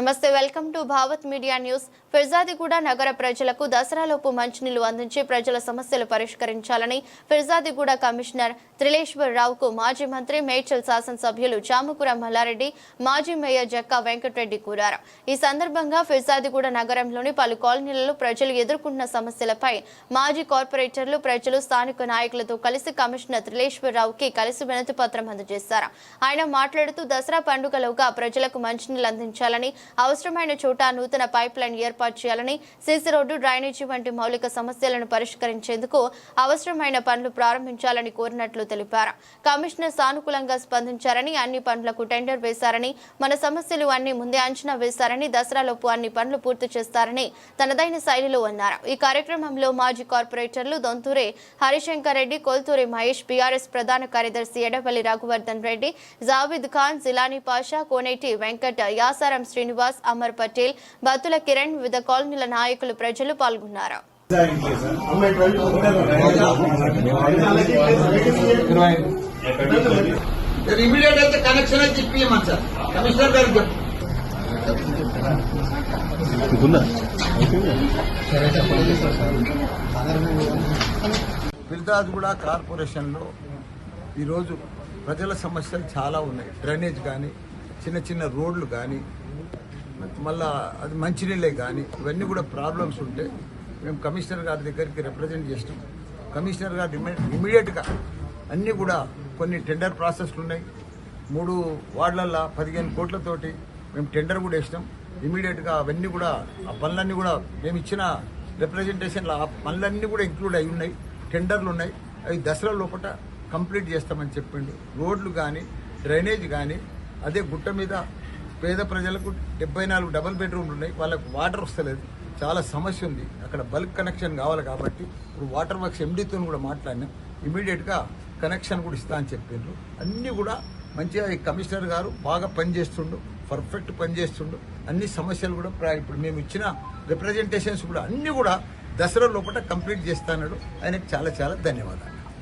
Namaste welcome to Bhavath media news. Peerzadiguda నగర ప్రజలకు దసరాలోపు మంచినీళ్ళు అందించి ప్రజల సమస్యలు పరిష్కరించాలని ఫిర్జాదిగూడ కమిషనర్ త్రిలేశ్వర్ రావుకు మాజీ మంత్రి మేడ్చల్ శాసనసభ్యులు చాముకుర మల్లారెడ్డి మాజీ మేయర్ జక్కా వెంకటరెడ్డి కోరారు. ఈ సందర్భంగా ఫిర్జాదిగూడ నగరంలోని పలు కాలనీలలో ప్రజలు ఎదుర్కొంటున్న సమస్యలపై మాజీ కార్పొరేటర్లు ప్రజలు స్థానిక నాయకులతో కలిసి కమిషనర్ త్రిలేశ్వర్ రావుకి కలిసి వినతి పత్రం అందజేశారు. ఆయన మాట్లాడుతూ దసరా పండుగలోగా ప్రజలకు మంచినీళ్ళు అందించాలని అవసరమైన చోట నూతన పైప్ లైన్ ఏర్పాటు చేయాలని సీసీ రోడ్డు డ్రైనేజీ వంటి మౌలిక సమస్యలను పరిష్కరించేందుకు అవసరమైన పనులు ప్రారంభించాలని కోరినట్లు తెలిపారు. కమిషనర్ సానుకూలంగా స్పందించారని అన్ని పనులకు టెండర్ వేశారని మన సమస్యలు అన్ని ముందే అంచనా వేశారని దసరాలోపు అన్ని పనులు పూర్తి చేస్తారని తనదైన శైలిలో అన్నారు. ఈ కార్యక్రమంలో మాజీ కార్పొరేటర్లు దొంతూరే హరిశంకర్ రెడ్డి కొల్తూరి మహేష్ బీఆర్ఎస్ ప్రధాన కార్యదర్శి ఎడపల్లి రఘువర్ధన్ రెడ్డి జావిద్ ఖాన్ జిలానీ పాషా కోనేటి వెంకట్ యాసారం శ్రీనివాస్ అమర్ పటేల్ బతుల కిరణ్ వివిధ కాలనీల నాయకులు ప్రజలు పాల్గొన్నారు. మీరు ఇమీడియట్ అయితే కనెక్షన్ అయితే ఇప్పియమని సార్. కమిషనర్ గారికి చెప్పు. ఫిర్దాద్ కూడా కార్పొరేషన్లో ఈరోజు ప్రజల సమస్యలు చాలా ఉన్నాయి. డ్రైనేజ్ కానీ చిన్న చిన్న రోడ్లు కానీ మళ్ళా అది మంచినీళ్ళే కానీ ఇవన్నీ కూడా ప్రాబ్లమ్స్ ఉంటే మేము కమిషనర్ గారి దగ్గరికి రిప్రజెంట్ చేసినాం కమిషనర్ గారు ఇమీడియట్గా అన్నీ కూడా కొన్ని టెండర్ ప్రాసెస్లు ఉన్నాయి. మూడు వార్డులల్లో పదిహేను కోట్లతోటి మేము టెండర్ కూడా వేసినాం ఇమీడియట్గా అవన్నీ కూడా ఆ పనులన్నీ కూడా మేము ఇచ్చిన రిప్రజెంటేషన్లో ఆ పనులన్నీ కూడా ఇంక్లూడ్ అయి ఉన్నాయి. టెండర్లు ఉన్నాయి. అవి దసరా లోపల కంప్లీట్ చేస్తామని చెప్పిండు. రోడ్లు కానీ డ్రైనేజ్ కానీ అదే గుట్ట మీద పేద ప్రజలకు డెబ్బై నాలుగు డబల్ బెడ్రూమ్లు ఉన్నాయి. వాళ్ళకు వాటర్ వస్తలేదు. చాలా సమస్య ఉంది. అక్కడ బల్క్ కనెక్షన్ కావాలి కాబట్టి ఇప్పుడు వాటర్ వర్క్స్ ఎండితో కూడా మాట్లాడినాం. ఇమీడియట్గా కనెక్షన్ కూడా ఇస్తా అని చెప్పిండ్రు. అన్నీ కూడా మంచిగా ఈ కమిషనర్ గారు బాగా పనిచేస్తుండు. పర్ఫెక్ట్ పనిచేస్తుండు. అన్ని సమస్యలు కూడా ఇప్పుడు మేము ఇచ్చిన రిప్రజెంటేషన్స్ కూడా అన్నీ కూడా దసరా లోపల కంప్లీట్ చేస్తాడు ఆయనకు చాలా చాలా ధన్యవాదాలు.